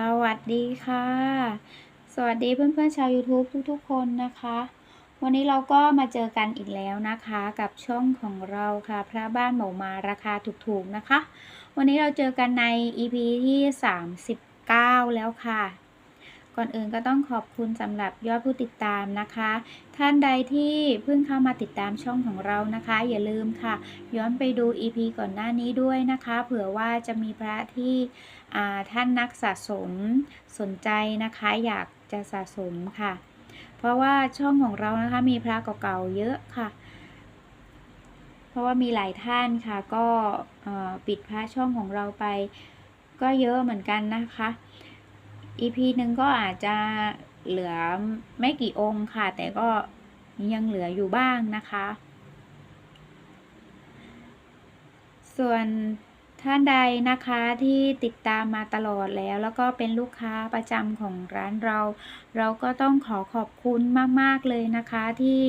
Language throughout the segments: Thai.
สวัสดีค่ะ สวัสดีเพื่อนๆชาว YouTube ทุกๆ คนนะคะ วันนี้เราก็มาเจอกันอีกแล้วนะคะ กับช่องของเราค่ะ พระบ้านหมูมาราคาถูกๆนะคะ วันนี้เราเจอกันใน EP ที่ 39 แล้วค่ะ ก่อนอื่นก็ต้องขอบคุณสำหรับยอดผู้ติดตามนะคะ ท่านใดที่เพิ่งเข้ามาติดตามช่องของเรานะคะ อย่าลืมค่ะ ย้อนไปดู EP ก่อนหน้านี้ด้วยนะคะ เผื่อว่าจะมีพระที่ ท่านนักสะสมสนใจนะคะอยากจะสะสมค่ะ เพราะว่าช่องของเรานะคะมีพระเก่าๆเยอะค่ะ เพราะว่ามีหลายท่านค่ะก็ปิดพระช่องของเราไปก็เยอะเหมือนกันนะคะ EP หนึ่งก็อาจจะเหลือไม่กี่องค์ค่ะ แต่ก็ยังเหลืออยู่บ้างนะคะ ส่วน ท่านใดนะคะที่ติดตามมาตลอดแล้ว แล้วก็เป็นลูกค้าประจำของร้านเรา เราก็ต้องขอขอบคุณมาก ๆ เลยนะคะที่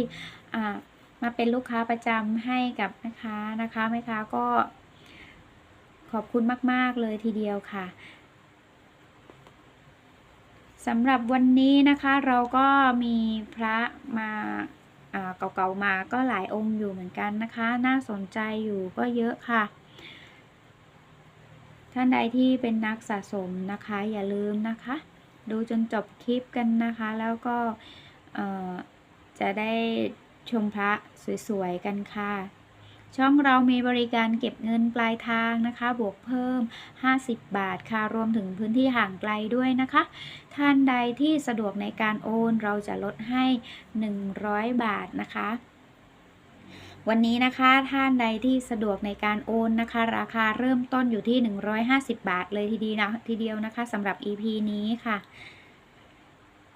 มาเป็นลูกค้าประจำให้กับแม่ค้านะคะแม่ค้าก็ขอบคุณมาก ๆ เลยทีเดียวค่ะสำหรับวันนี้นะคะเราก็มีพระมาเก่าๆมาก็หลายองค์อยู่เหมือนกันนะคะ น่าสนใจอยู่ก็เยอะค่ะ ท่านใดที่เป็นนักสะสมนะคะ อย่าลืมนะคะ ดูจนจบคลิปกันนะคะ แล้วก็จะได้ชมพระสวยๆกันค่ะ ช่องเรามีบริการเก็บเงินปลายทางนะคะ บวกเพิ่ม 50 บาทค่ะ รวมถึงพื้นที่ห่างไกลด้วยนะคะ ท่านใดที่สะดวกในการโอนเราจะลดให้ 100 บาทนะคะ วันนี้นะคะท่านใดที่สะดวกในการโอนนะคะ ราคาเริ่มต้นอยู่ที่ 150 บาทเลยทีเดียวนะทีเดียวนะคะสำหรับ EP นี้ค่ะ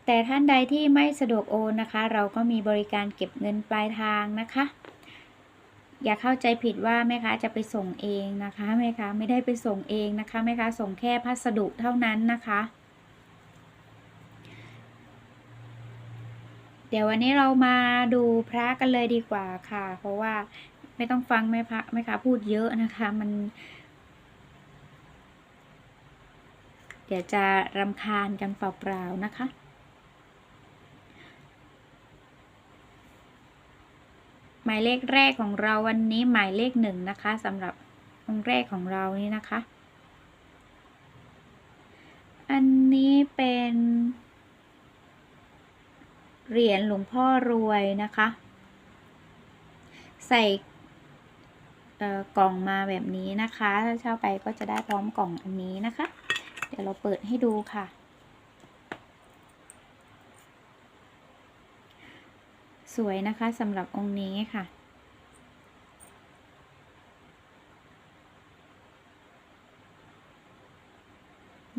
แต่ท่านใดที่ไม่สะดวกโอนนะคะ เราก็มีบริการเก็บเงินปลายทางนะคะ อย่าเข้าใจผิดว่าแม่ค้าจะไปส่งเองนะคะแม่ค้าไม่ได้ไปส่งเองนะคะแม่ค้าส่งแค่พัสดุเท่านั้นนะคะ เดี๋ยววันนี้เรามาดูพระกันเลยดีกว่าค่ะ เพราะว่าไม่ต้องฟังแม่พระแม่ค้าพูดเยอะนะคะ มัน เดี๋ยวจะรำคาญกันเปล่าๆนะคะหมายเลขแรกของเราวันนี้หมายเลขหนึ่งนะคะสำหรับองค์แรกของเรานี่นะคะ อันนี้เป็น เหรียญหลวงพ่อรวยนะคะ ใส่กล่องมาแบบนี้นะคะถ้าเช่าไปก็จะได้พร้อมกล่องอันนี้นะคะ เดี๋ยวเราเปิดให้ดูค่ะ สวยนะคะสำหรับองค์นี้ค่ะ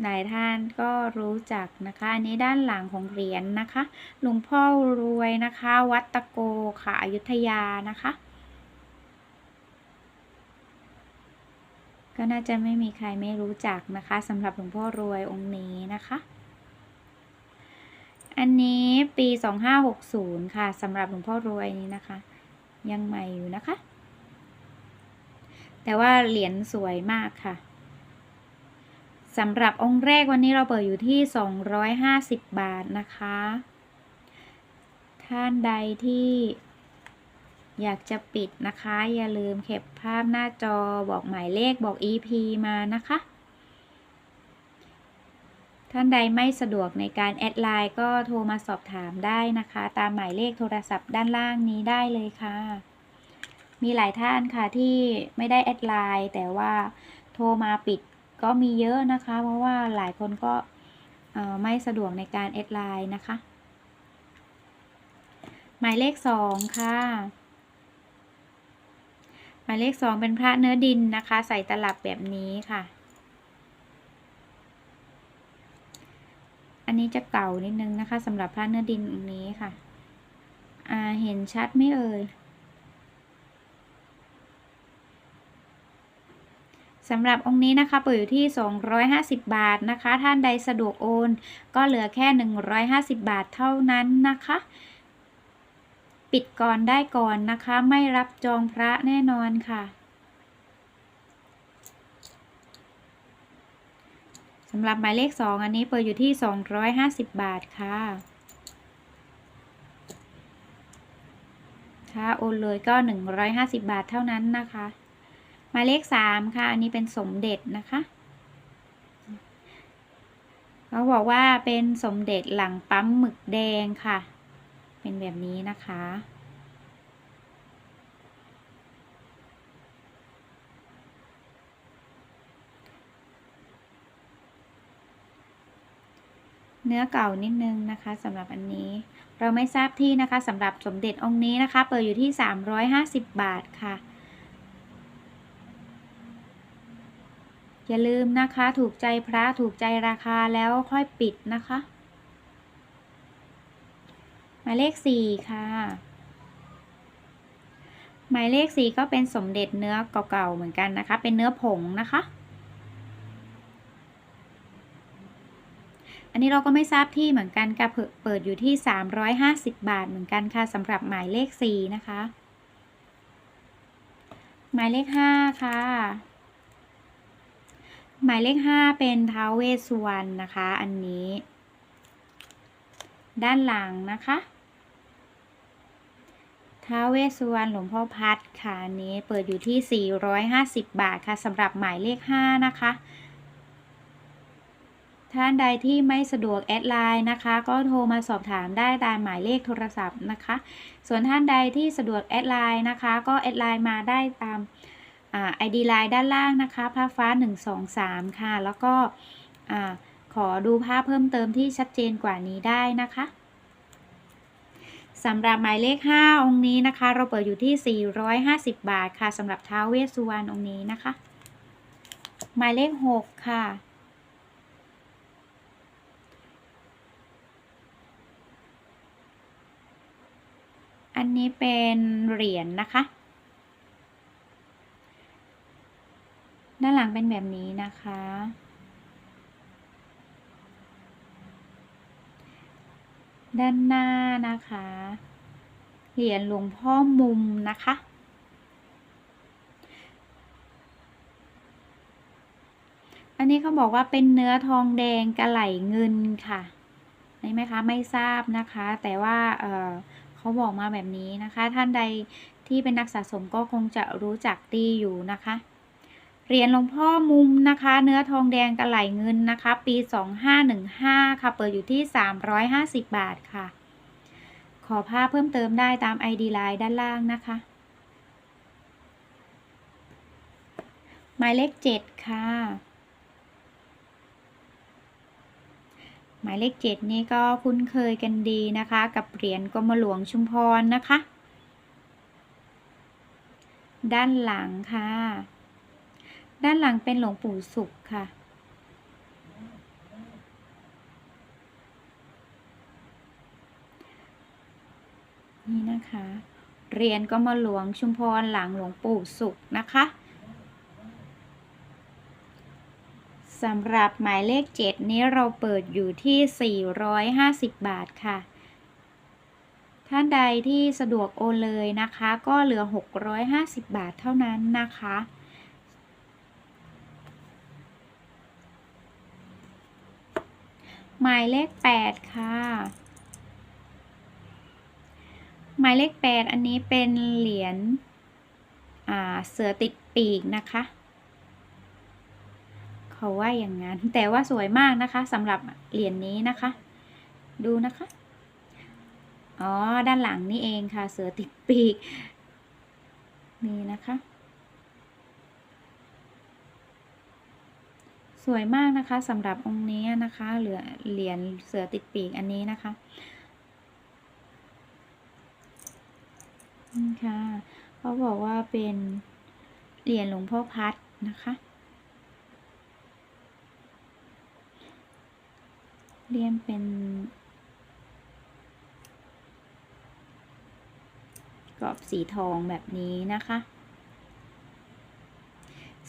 หลายท่านก็รู้จักนะคะ อันนี้ด้านหลังของเหรียญนนะคะ หลวงพ่อรวยนะคะ วัดตะโกค่ะอยุธยานะคะ ก็น่าจะไม่มีใครไม่รู้จักนะคะสำหรับหลวงพ่อรวยองค์นี้นะคะ อันนี้ปี 2560 ค่ะสำหรับหลวงพ่อรวยนี้นะคะ ยังใหม่อยู่นะคะ แต่ว่าเหรียญสวยมากค่ะ สำหรับองค์แรกวันนี้เราเปิดอยู่ที่ 250 บาทนะคะ ท่านใดที่อยากจะปิดนะคะ อย่าลืมเก็บภาพหน้าจอบอกหมายเลขบอก EP มานะคะ ท่านใดไม่สะดวกในการแอดไลน์ก็โทรมาสอบถามได้นะคะ ตามหมายเลขโทรศัพท์ด้านล่างนี้ได้เลยค่ะ มีหลายท่านค่ะที่ไม่ได้แอดไลน์แต่ว่าโทรมาปิด ก็มีเยอะนะคะ เพราะว่าหลายคนก็ไม่สะดวกในการแอดไลน์นะคะ หมายเลขสองค่ะ หมายเลขสองเป็นพระเนื้อดินนะคะ ใส่ตลับแบบนี้ค่ะ อันนี้จะเก่านิดนึงนะคะสำหรับพระเนื้อดินองนี้ค่ะ เห็นชัดไหมเอ่ย สำหรับองค์นี้นะคะเปิดอยู่ที่ 250 บาทนะคะ ท่านใดสะดวกโอน ก็เหลือแค่ 150 บาทเท่านั้นนะคะ ปิดก่อนได้ก่อนนะคะ ไม่รับจองพระแน่นอนค่ะสำหรับหมายเลขสองอันนี้เปิดอยู่ที่สองร้อยห้าสิบบาทค่ะค่ะโอนเลยก็หนึ่งร้อยห้าสิบบาทเท่านั้นนะคะ หมายเลขสามค่ะ อันนี้เป็นสมเด็จนะคะเขาบอกว่าเป็นสมเด็จหลังปั๊มหมึกแดงค่ะ เป็นแบบนี้นะคะ เนื้อเก่านิดนึงนะคะสำหรับอันนี้ เราไม่ทราบที่นะคะสำหรับสมเด็จองค์นี้นะคะ เปิดอยู่ที่ 350 บาทค่ะ อย่าลืมนะคะ ถูกใจพระถูกใจราคาแล้วค่อยปิดนะคะ หมายเลขสี่ค่ะ หมายเลขสี่ก็เป็นสมเด็จเนื้อเก่าๆเหมือนกันนะคะ เป็นเนื้อผงนะคะ อันนี้เราก็ไม่ทราบที่เหมือนกันค่ะเปิดอยู่ที่ 350 บาทเหมือนกันค่ะสำหรับหมายเลขสี่นะคะ หมายเลขห้าค่ะ หมายเลขห้าเป็นท้าวเวสสุวรรณนะคะ อันนี้ ด้านหลังนะคะท้าวเวสสุวรรณหลวงพ่อพัดค่ะอันนี้เปิดอยู่ที่ 450 บาทค่ะสำหรับหมายเลข5นะคะ ท่านใดที่ไม่สะดวกแอดไลน์นะคะ ก็โทรมาสอบถามได้ตามหมายเลขโทรศัพท์นะคะ ส่วนท่านใดที่สะดวกแอดไลน์นะคะ ก็แอดไลน์มาได้ตาม ไอดีไลน์ด้านล่างนะคะภาพฟ้า 123 ค่ะ แล้วก็ขอดูภาพเพิ่มเติมที่ชัดเจนกว่านี้ได้นะคะสำหรับหมายเลข 5 องค์นี้นะคะ เราเปิดอยู่ที่ 450 บาทค่ะสำหรับท้าวเวสสุวรรณองค์นี้นะคะ หมายเลข 6 ค่ะ อันนี้เป็นเหรียญนนะคะ ด้านหลังเป็นแบบนี้นะคะ ด้านหน้านะคะ เหรียญหลวงพ่อมุมนะคะ อันนี้เขาบอกว่าเป็นเนื้อทองแดงกระไหลเงินค่ะได้ไหมคะไม่ทราบนะคะ แต่ว่าเเขาบอกมาแบบนี้นะคะ ท่านใดที่เป็นนักสะสมก็คงจะรู้จักดีอยู่นะคะ เหรียญหลวงพ่อมุมนะคะ เนื้อทองแดงกระไหลเงินนะคะ ปี 2515 ค่ะ เปิดอยู่ที่ 350 บาทค่ะ ขอภาพเพิ่มเติมได้ตาม ID ไลน์ด้านล่างนะคะ หมายเลข 7 ค่ะ หมายเลข 7 นี้ก็คุ้นเคยกันดีนะคะ กับเหรียญกรมหลวงชุมพรนะคะ ด้านหลังค่ะ ด้านหลังเป็นหลวงปู่สุขค่ะ นี่นะคะ เรียนก็มาหลวงชุมพรหลังหลวงปู่สุขนะคะสำหรับหมายเลข 7 นี้เราเปิดอยู่ที่ 450 บาทค่ะ ท่านใดที่สะดวกโอนเลยนะคะ ก็เหลือ 650 บาทเท่านั้นนะคะ หมายเลขแปดค่ะ หมายเลขแปดอันนี้เป็นเหรียญเสือติดปีกนะคะเขาว่าอย่างนั้น แต่ว่าสวยมากนะคะสำหรับเหรียญนนี้นะคะ ดูนะคะ อ๋อ ด้านหลังนี่เองค่ะ เสือติดปีก นี่นะคะ สวยมากนะคะสำหรับองค์นี้นะคะเหลือเหรียญเสือติดปีกอันนี้นะคะนี่ค่ะเขาบอกว่าเป็นเหรียญหลวงพ่อพัดนะคะเรียนเป็นกรอบสีทองแบบนี้นะคะ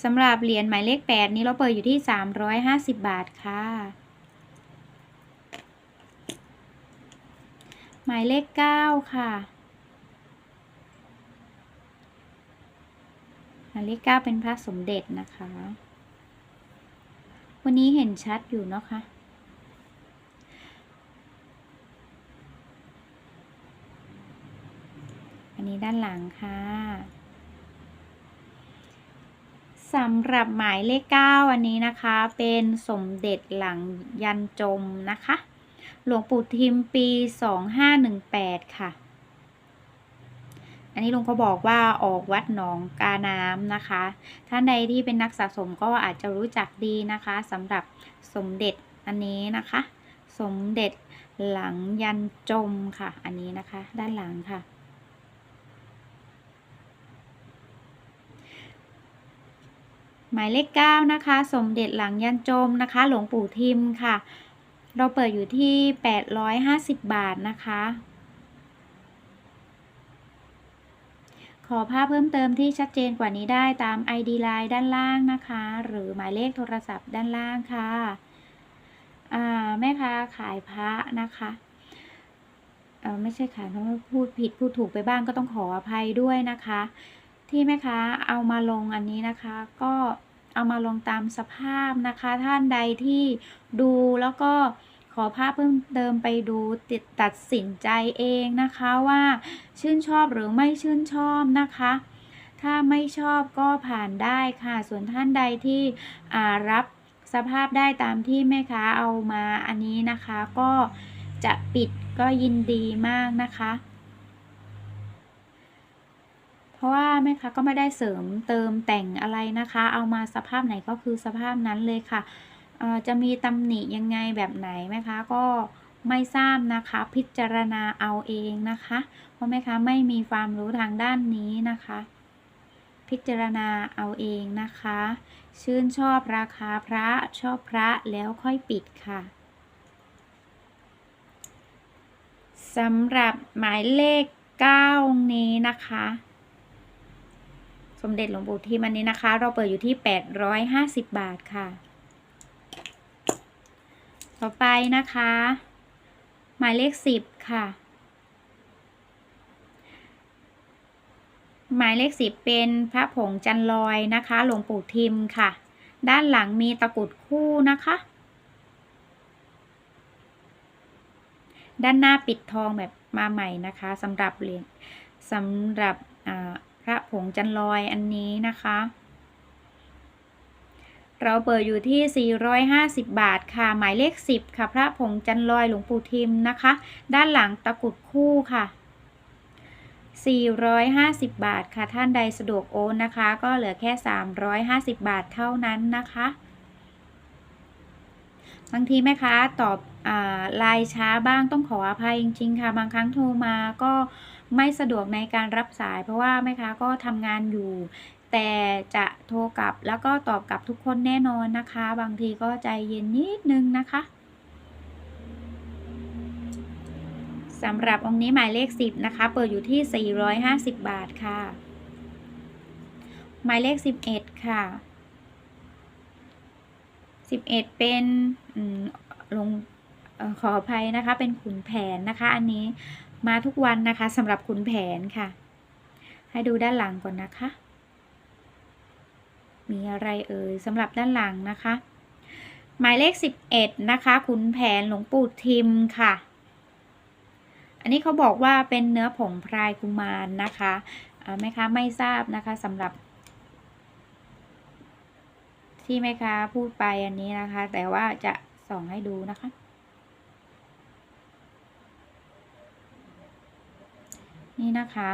สำหรับเหรียญหมายเลข 8 นี้เราเปิดอยู่ที่ 350 บาทค่ะ หมายเลข 9 ค่ะ หมายเลข 9 เป็นพระสมเด็จนะคะ วันนี้เห็นชัดอยู่เนาะคะอันนี้ด้านหลังค่ะ สำหรับหมายเลขเก้าอันนี้นะคะ เป็นสมเด็จหลังยันจมนะคะ หลวงปู่ทิมปี2518ค่ะ อันนี้ลุงเขาบอกว่าออกวัดหนองกาน้ำนะคะ ท่านใดที่เป็นนักสะสมก็อาจจะรู้จักดีนะคะสำหรับสมเด็จอันนี้นะคะ สมเด็จหลังยันจมค่ะ อันนี้นะคะ ด้านหลังค่ะ หมายเลข9นะคะ สมเด็จหลังยันจมนะคะ หลวงปู่ทิมค่ะ เราเปิดอยู่ที่ 850 บาทนะคะ ขอภาพเพิ่มเติมที่ชัดเจนกว่านี้ได้ตาม ID Line ด้านล่างนะคะ หรือหมายเลขโทรศัพท์ด้านล่างค่ะแม่ค้าขายพระนะคะไม่ใช่ขายเพราะพูดผิดพูดถูกไปบ้างก็ต้องขออภัยด้วยนะคะ ที่แม่ค้าเอามาลงอันนี้นะคะ ก็เอามาลงตามสภาพนะคะ ท่านใดที่ดูแล้วก็ขอภาพเพิ่มเติมไปดูติดตัดสินใจเองนะคะว่าชื่นชอบหรือไม่ชื่นชอบนะคะ ถ้าไม่ชอบก็ผ่านได้ค่ะ ส่วนท่านใดที่รับสภาพได้ตามที่แม่ค้าเอามาอันนี้นะคะ ก็จะปิดก็ยินดีมากนะคะ ราะว่าแม่ค้าก็ไม่ได้เสริมเติมแต่งอะไรนะคะ เอามาสภาพไหนก็คือสภาพนั้นเลยค่ะจะมีตำหนิยังไงแบบไหนแม่ค้าก็ไม่ทราบนะคะ พิจารณาเอาเองนะคะ เพราะแม่ค้าไม่มีความรู้ทางด้านนี้นะคะ พิจารณาเอาเองนะคะ ชื่นชอบราคาพระชอบพระแล้วค่อยปิดค่ะสำหรับหมายเลข 9 นี้นะคะ สมเด็จหลวงปู่ทิมอันนี้นะคะ เราเปิดอยู่ที่ 850 บาทค่ะ ต่อไปนะคะ หมายเลข 10 ค่ะ หมายเลข 10 เป็นพระผงจันลอยนะคะ หลวงปู่ทิมค่ะ ด้านหลังมีตะกุดคู่นะคะ ด้านหน้าปิดทองแบบมาใหม่นะคะสำหรับเหรียญสำหรับอ่า พระผงจันลอยอันนี้นะคะ เราเปิดอยู่ที่ 450 บาทค่ะ หมายเลข 10 ค่ะ พระผงจันลอยหลวงปู่ทิมนะคะ ด้านหลังตะกรุดคู่ค่ะ 450 บาทค่ะ ท่านใดสะดวกโอนนะคะ ก็เหลือแค่ 350 บาทเท่านั้นนะคะบางทีแม่ค้าตอบอาไลน์ช้าบ้างต้องขออภัยจริง ๆ ค่ะ บางครั้งโทรมาก็ ไม่สะดวกในการรับสาย เพราะว่าแม่ค้าก็ทำงานอยู่ แต่จะโทรกลับแล้วก็ตอบกลับทุกคนแน่นอนนะคะ บางทีก็ใจเย็นนิดนึงนะคะสำหรับองค์นี้หมายเลข 10 นะคะ เปิดอยู่ที่ 450 บาทค่ะ หมายเลข 11 ค่ะ 11 เป็นอืมลงขออภัยนะคะ เป็นขุนแผนนะคะ อันนี้ มาทุกวันนะคะสำหรับขุนแผนค่ะ ให้ดูด้านหลังก่อนนะคะ มีอะไรเอ่ยสำหรับด้านหลังนะคะ หมายเลข 11 นะคะขุนแผนหลวงปู่ทิมค่ะ อันนี้เขาบอกว่าเป็นเนื้อผงพรายกุมารนะคะอ่าแม่ค้าไม่ทราบนะคะสำหรับ ที่แม่ค้าพูดไปอันนี้นะคะ แต่ว่าจะส่องให้ดูนะคะ นี่นะคะ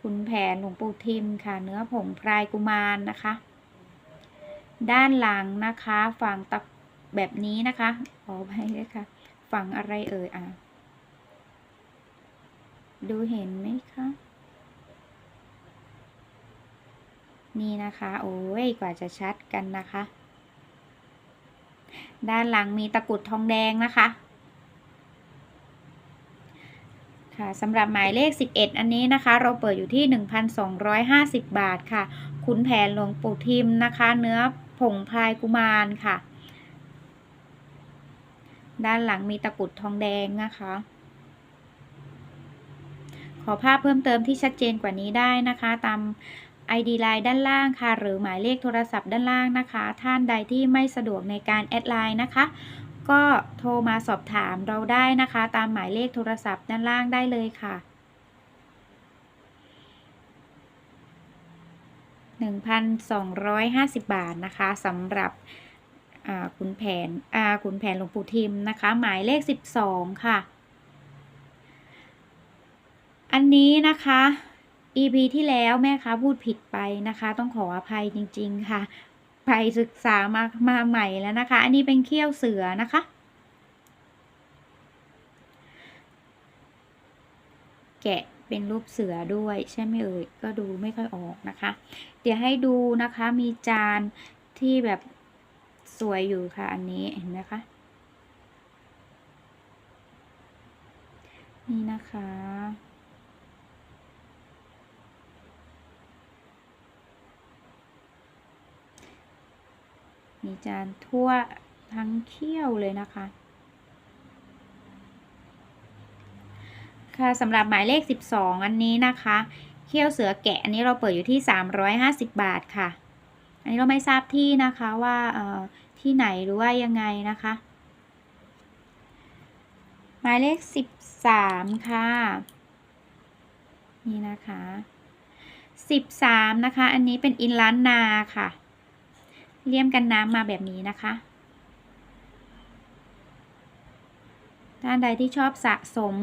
ขุนแผนหลวงปู่ทิมค่ะ เนื้อผงพรายกุมารนะคะ ด้านหลังนะคะฝั่งตะแบบนี้นะคะขอไปเลยค่ะฝั่งอะไรเอ่ยอะ ดูเห็นไหมคะนี่นะคะ โอ้ยกว่าจะชัดกันนะคะ ด้านหลังมีตะกุดทองแดงนะคะ ค่ะสำหรับหมายเลข 11 อันนี้นะคะ เราเปิดอยู่ที่ 1,250 บาทค่ะ ขุนแผนหลวงปู่ทิมนะคะ เนื้อผงพายกุมารค่ะ ด้านหลังมีตะกุดทองแดงนะคะ ขอภาพเพิ่มเติมที่ชัดเจนกว่านี้ได้นะคะ ตาม ID ไลน์ด้านล่างค่ะ หรือหมายเลขโทรศัพท์ด้านล่างนะคะ ท่านใดที่ไม่สะดวกในการแอดไลน์นะคะ ก็โทรมาสอบถามเราได้นะคะ ตามหมายเลขโทรศัพท์ด้านล่างได้เลยค่ะ 1,250 บาทนะคะสำหรับอ่าขุนแผนอ่าขุนแผนหลวงปู่ทิมนะคะ หมายเลข 12 ค่ะ อันนี้นะคะ EP ที่แล้วแม่ค้าพูดผิดไปนะคะ ต้องขออภัยจริง ๆ ค่ะ ไปศึกษามามาใหม่แล้วนะคะ อันนี้เป็นเขี้ยวเสือนะคะ แกะเป็นรูปเสือด้วยใช่ไหมเอ่ยก็ดูไม่ค่อยออกนะคะ เดี๋ยวให้ดูนะคะมีจานที่แบบสวยอยู่ค่ะ อันนี้เห็นไหมคะนี่นะคะ มีจานทั่วทั้งเขี้ยวเลยนะคะ ค่ะสำหรับหมายเลข 12 อันนี้นะคะ เขี้ยวเสือแกะอันนี้เราเปิดอยู่ที่ 350 บาทค่ะ อันนี้เราไม่ทราบที่นะคะว่าเอ่อที่ไหนหรือว่ายังไงนะคะ หมายเลข 13 ค่ะ นี่นะคะ 13 นะคะ อันนี้เป็นอินล้านนาค่ะ เลี่ยมกันน้ำมาแบบนี้นะคะ ท่านใดที่ชอบสะสม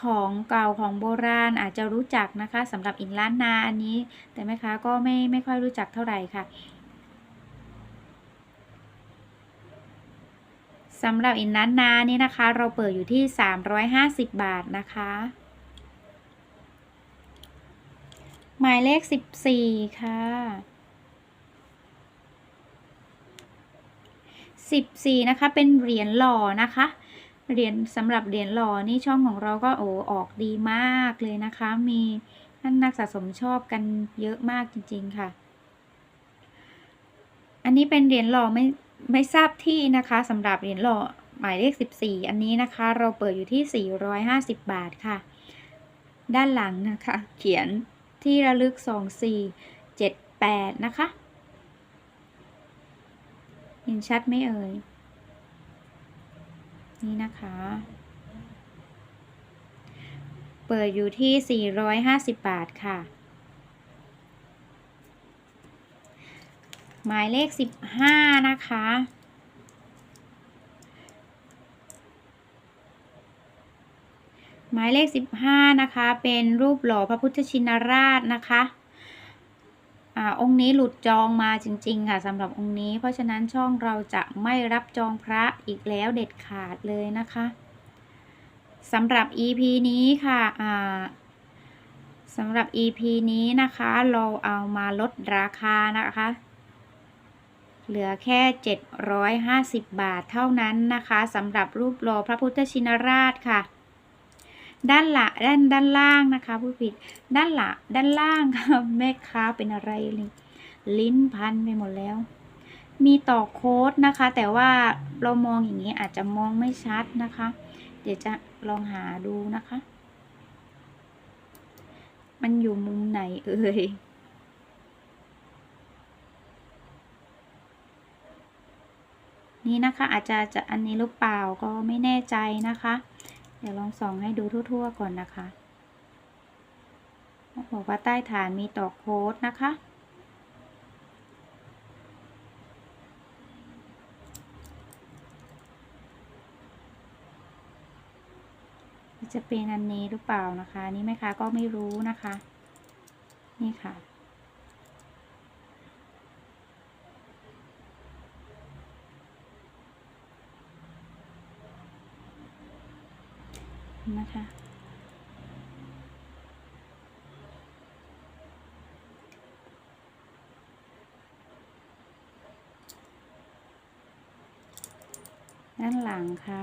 ของเก่าของโบราณอาจจะรู้จักนะคะสำหรับอินล้านนาอันนี้ แต่แม่ค้าก็ไม่ไม่ค่อยรู้จักเท่าไหร่ค่ะสำหรับอินล้านนานี่นะคะ เราเปิดอยู่ที่ 350 บาทนะคะ หมายเลข 14 ค่ะ 14 นะคะ เป็นเหรียญหล่อนะคะ เหรียญสำหรับเหรียญหล่อนี่ช่องของเราก็โอ้ออกดีมากเลยนะคะ มีท่านนักสะสมชอบกันเยอะมากจริง ๆ ค่ะ อันนี้เป็นเหรียญหล่อไม่ไม่ทราบที่นะคะสำหรับเหรียญหล่อหมายเลข 14 อันนี้นะคะ เราเปิดอยู่ที่ 450 บาทค่ะ ด้านหลังนะคะ เขียนที่ระลึก 2478 นะคะ เห็นชัดไหมเอ่ย นี่นะคะ เปิดอยู่ที่ 450 บาทค่ะ หมายเลข 15 นะคะหมายเลข 15 นะคะ เป็นรูปหล่อพระพุทธชินราชนะคะ อองค์นี้หลุดจองมาจริง ๆ ค่ะสำหรับองค์นี้ เพราะฉะนั้นช่องเราจะไม่รับจองพระอีกแล้วเด็ดขาดเลยนะคะสำหรับ EP นี้ค่ะสำหรับ EP นี้นะคะ เราเอามาลดราคานะคะ เหลือแค่ 750 บาทเท่านั้นนะคะสำหรับรูปหล่อพระพุทธชินราชค่ะ ด้านหละด้านด้านล่างนะคะผู้ผิด ด้านหละด้านล่างค่ะแม่ค้าเป็นอะไรลยลิ้นพันไปหมดแล้ว มีต่อโค้ดนะคะ แต่ว่าเรามองอย่างนี้อาจจะมองไม่ชัดนะคะ เดี๋ยวจะลองหาดูนะคะ มันอยู่มุมไหนเอ่ยนี่นะคะอาจจะจะอันนี้หรือเปล่าก็ไม่แน่ใจนะคะ เดี๋ยวลองส่องให้ดูทั่ว ๆ ก่อนนะคะบอกว่าใต้ฐานมีต่อโค้ดนะคะ จะเป็นอันนี้หรือเปล่านะคะ นี่แมค้าก็ไม่รู้นะคะ นี่ค่ะ นะคะด้านหลังค่ะ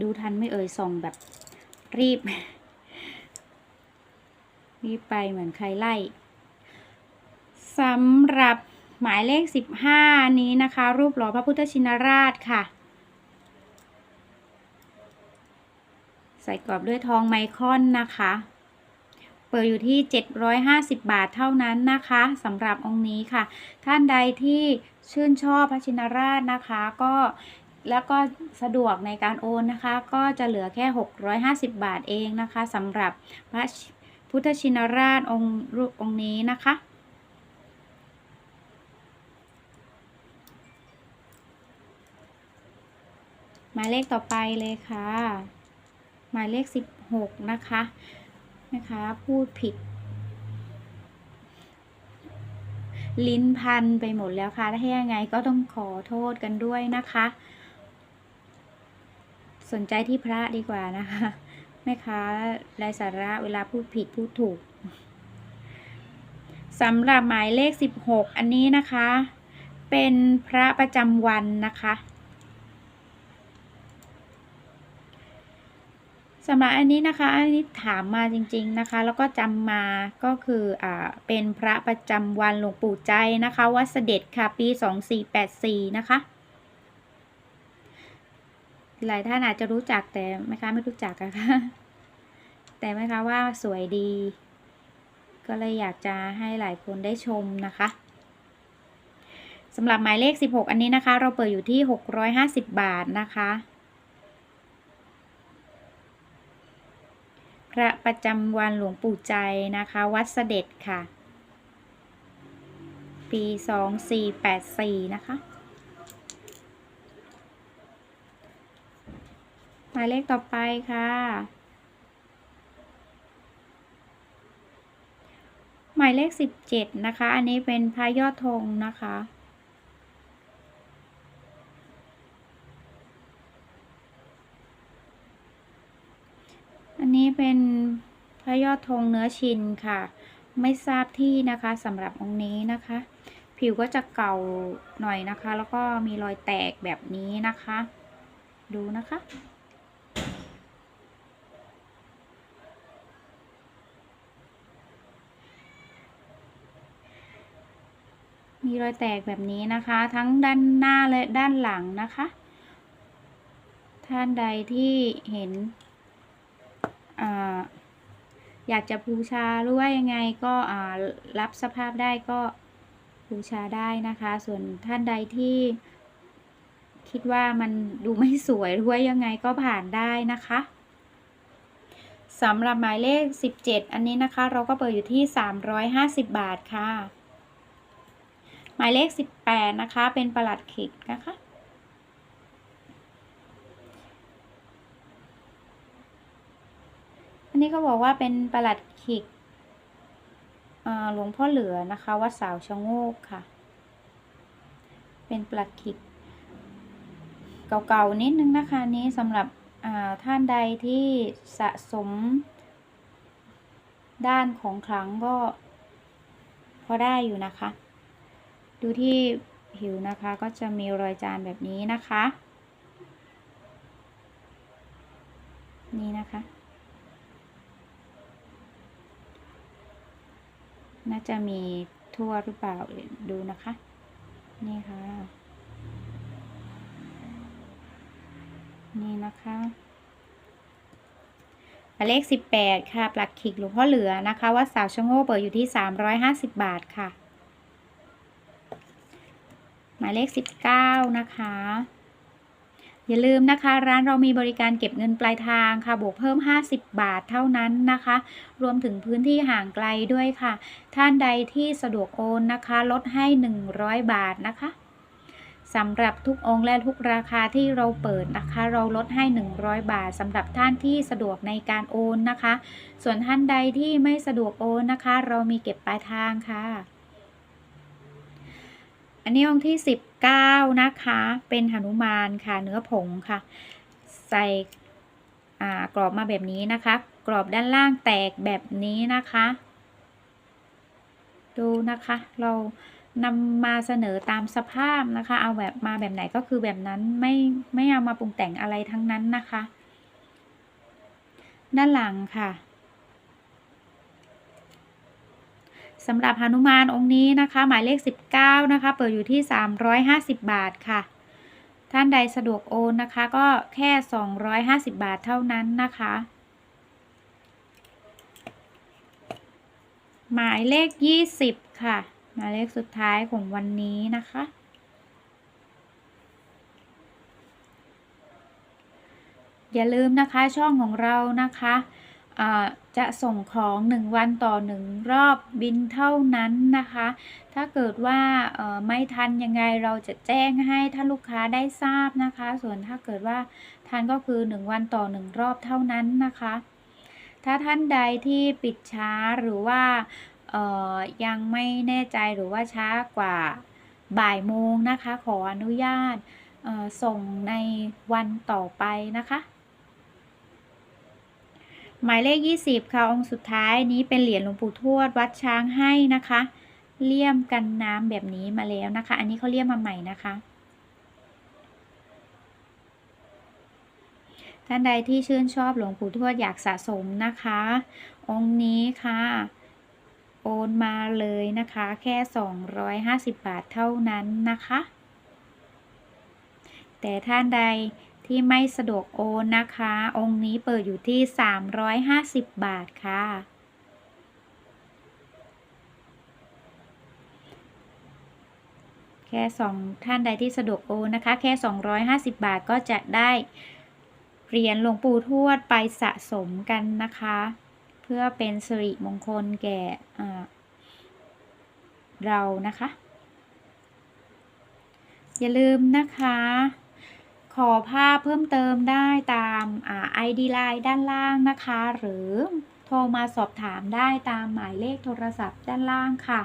ดูทันไม่เอ่ยส่องแบบรีบ รีบไปเหมือนใครไล่สำหรับ หมายเลข 15 นี้นะคะ รูปหล่อพระพุทธชินราชค่ะ ใส่กรอบด้วยทองไมครอนนะคะ เปิดอยู่ที่ 750 บาทเท่านั้นนะคะสำหรับองค์นี้ค่ะ ท่านใดที่ชื่นชอบพระชินราชนะคะก็แล้วก็สะดวกในการโอนนะคะ ก็จะเหลือแค่ 650 บาทเองนะคะสำหรับพระพุทธชินราชองค์รูปองค์นี้นะคะ หมายเลขต่อไปเลยค่ะ หมายเลข 16 นะคะนะคะ พูดผิด ลิ้นพันไปหมดแล้วค่ะ ถ้ายังไงก็ต้องขอโทษกันด้วยนะคะ สนใจที่พระดีกว่านะคะแม่ค้าไร้สาระเวลาพูดผิดพูดถูกสำหรับหมายเลข 16 อันนี้นะคะ เป็นพระประจำวันนะคะ สำหรับอันนี้นะคะ อันนี้ถามมาจริงๆนะคะ แล้วก็จำมาก็คืออ่าเป็นพระประจำวันหลวงปู่ใจนะคะวัดเสด็จค่ะปี 2484 นะคะ หลายท่านอาจจะรู้จักแต่แม่ค้าไม่รู้จักอะค่ะ แต่แม่ค้าว่าสวยดี ก็เลยอยากจะให้หลายคนได้ชมนะคะสำหรับหมายเลข 16 อันนี้นะคะ เราเปิดอยู่ที่ 650 บาทนะคะ พระประจำวันหลวงปู่ใจนะคะ วัดเสด็จค่ะ ปี 2484 นะคะ หมายเลขต่อไปค่ะหมายเลข 17 นะคะ อันนี้เป็นพระยอดธงนะคะ นี้เป็นพระยอดธงเนื้อชินค่ะ ไม่ทราบที่นะคะสำหรับองค์นี้นะคะ ผิวก็จะเก่าหน่อยนะคะ แล้วก็มีรอยแตกแบบนี้นะคะ ดูนะคะมีรอยแตกแบบนี้นะคะ ทั้งด้านหน้าและด้านหลังนะคะ ท่านใดที่เห็น อยากจะบูชาหรือว่ายังไงก็รับสภาพได้ก็บูชาได้นะคะ ส่วนท่านใดที่คิดว่ามันดูไม่สวยหรือว่ายังไงก็ผ่านได้นะคะสำหรับหมายเลข 17 อันนี้นะคะ เราก็เปิดอยู่ที่ 350 บาทค่ะ หมายเลข 18 นะคะ เป็นประหลัดขิกนะคะ อันนี้ เขาบอกว่าเป็นประหลัดขิกหลวงพ่อเหลือนะคะ วัดสาวชะโงกค่ะ เป็นประหลัดขิก เก่าๆนิดนึงนะคะนี้สำหรับท่านใดที่สะสม ด้านของขลังก็ พอได้อยู่นะคะ ดูที่ผิวนะคะก็จะมีรอยจานแบบนี้นะคะ นี่นะคะ น่าจะมีทั่วหรือเปล่าดูนะคะ นี่ค่ะ นี่นะคะหมายเลข 18 ค่ะ ปลักขิกหลวงพ่อเหลือนะคะวัดสาวชะโง่เปิดอยู่ที่ 350 บาทค่ะ หมายเลข 19 นะคะ อย่าลืมนะคะ ร้านเรามีบริการเก็บเงินปลายทางค่ะ บวกเพิ่ม 50 บาทเท่านั้นนะคะ รวมถึงพื้นที่ห่างไกลด้วยค่ะ ท่านใดที่สะดวกโอนนะคะ ลดให้ 100 บาทนะคะสำหรับทุกองค์และทุกราคาที่เราเปิดนะคะ เราลดให้ 100 บาทสำหรับท่านที่สะดวกในการโอนนะคะ ส่วนท่านใดที่ไม่สะดวกโอนนะคะ เรามีเก็บปลายทางค่ะ อันนี้องค์ที่19นะคะ เป็นหนุมานค่ะ เนื้อผงค่ะ ใส่กรอบมาแบบนี้นะคะ กรอบด้านล่างแตกแบบนี้นะคะ ดูนะคะ เรานำมาเสนอตามสภาพนะคะ เอาแบบมาแบบไหนก็คือแบบนั้นไม่ไม่เอามาปรุงแต่งอะไรทั้งนั้นนะคะ ด้านหลังค่ะ สำหรับหนุมานองค์นี้นะคะ หมายเลข 19 นะคะ เปิดอยู่ที่ 350 บาทค่ะ ท่านใดสะดวกโอนนะคะ ก็แค่ 250 บาทเท่านั้นนะคะ หมายเลข 20 ค่ะ หมายเลขสุดท้ายของวันนี้นะคะอย่าลืมนะคะช่องของเรานะคะ จะส่งของ1วันต่อ1รอบบินเท่านั้นนะคะ ถ้าเกิดว่าไม่ทันยังไงเราจะแจ้งให้ถ้านลูกค้าได้ทราบนะคะ ส่วนถ้าเกิดว่าทันก็คือ1วันต่อ1รอบเท่านั้นนะคะ ถ้าท่านใดที่ปิดช้าหรือว่ายังไม่แน่ใจหรือว่าช้ากว่าบ่ายโมงนะคะ ขออนุญาตส่งในวันต่อไปนะคะ หมายเลข 20 ค่ะ องค์สุดท้ายนี้เป็นเหรียญหลวงปู่ทวดวัดช้างให้นะคะ เลี่ยมกันน้ำแบบนี้มาแล้วนะคะ อันนี้เขาเลี่ยมมาใหม่นะคะ ท่านใดที่ชื่นชอบหลวงปู่ทวดอยากสะสมนะคะ องค์นี้ค่ะ โอนมาเลยนะคะ แค่ 250 บาทเท่านั้นนะคะ แต่ท่านใด ที่ไม่สะดวกโอนนะคะ องค์นี้เปิดอยู่ที่ 350 บาทค่ะ แค่สองท่านใดที่สะดวกโอนนะคะ แค่ 250 บาทก็จะได้เหรียญหลวงปู่ทวดไปสะสมกันนะคะ เพื่อเป็นสิริมงคลแก่เรานะคะ อย่าลืมนะคะ ขอภาพเพิ่มเติมได้ตามอ่า ID Line ด้านล่างนะคะ หรือโทรมาสอบถามได้ตามหมายเลขโทรศัพท์ด้านล่างค่ะ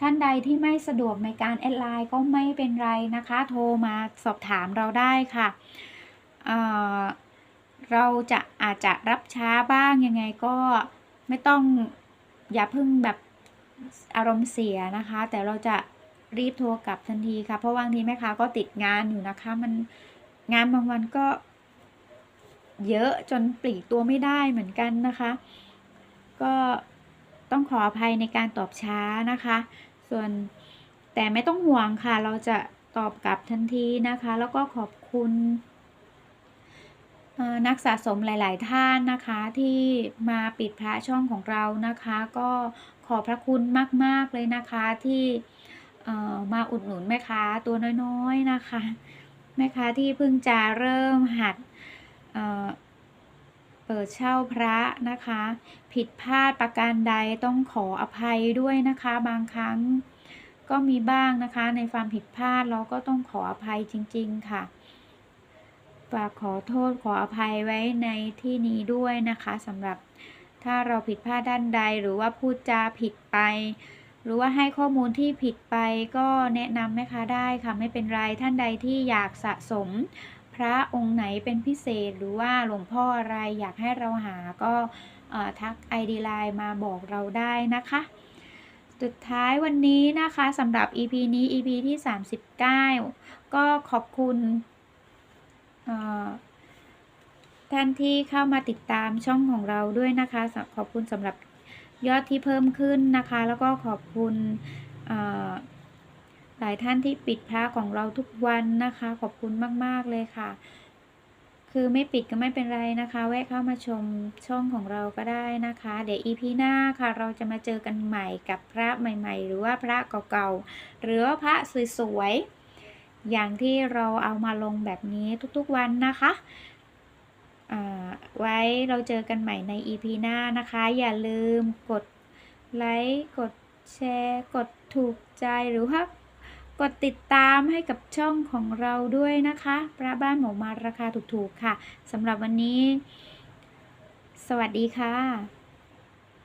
ท่านใดที่ไม่สะดวกในการแอดไลน์ก็ไม่เป็นไรนะคะ โทรมาสอบถามเราได้ค่ะเเราจะอาจจะรับช้าบ้างยังไงก็ไม่ต้องอย่าเพิ่งแบบอารมณ์เสียนะคะ แต่เราจะรีบโทรกลับทันทีค่ะ เพราะบางทีแม่ค้าก็ติดงานอยู่นะคะมัน งานบางวันก็เยอะจนปลีกตัวไม่ได้เหมือนกันนะคะ ก็ต้องขออภัยในการตอบช้านะคะ ส่วนแต่ไม่ต้องห่วงค่ะ เราจะตอบกลับทันทีนะคะ แล้วก็ขอบคุณนักสะสมหลาย ๆ ท่านนะคะที่มาปิดพระช่องของเรานะคะ ก็ขอบพระคุณมาก ๆ เลยนะคะที่มาอุดหนุนแม่ค้าตัวน้อย ๆ นะคะ แม่ค้าที่เพิ่งจะเริ่มหัดเอ่อเปิดเช่าพระนะคะ ผิดพลาดประการใดต้องขออภัยด้วยนะคะ บางครั้งก็มีบ้างนะคะในความผิดพลาดเราก็ต้องขออภัยจริง ๆ ค่ะฝากขอโทษขออภัยไว้ในที่นี้ด้วยนะคะสำหรับถ้าเราผิดพลาดด้านใดหรือว่าพูดจาผิดไป หรือว่าให้ข้อมูลที่ผิดไปก็แนะนำแม่ค้าได้ค่ะไม่เป็นไรท่านใดที่อยากสะสม พระองค์ไหนเป็นพิเศษหรือว่าหลวงพ่ออะไรอยากให้เราหาก็ทัก ID Line มาบอกเราได้นะคะ สุดท้ายวันนี้นะคะสำหรับ EP นี้ EP ที่ 39 ก็ขอบคุณท่านที่เข้ามาติดตามช่องของเราด้วยนะคะ ขอบคุณสำหรับ ยอดที่เพิ่มขึ้นนะคะ แล้วก็ขอบคุณหลายท่านที่ปิดพระของเราทุกวันนะคะ ขอบคุณมาก ๆ เลยค่ะ คือไม่ปิดก็ไม่เป็นไรนะคะ แวะเข้ามาชมช่องของเราก็ได้นะคะ เดี๋ยว EP หน้าค่ะ เราจะมาเจอกันใหม่กับพระใหม่ ๆ หรือว่าพระเก่าๆ หรือว่าพระสวยๆอย่างที่เราเอามาลงแบบนี้ทุกๆวันนะคะ ไว้เราเจอกันใหม่ใน EP หน้านะคะ อย่าลืมกดไลค์กดแชร์ กดถูกใจหรือว่ากดติดตามให้กับช่องของเราด้วยนะคะพระบ้านหมูมาราคาถูกๆค่ะสำหรับวันนี้ สวัสดีค่ะ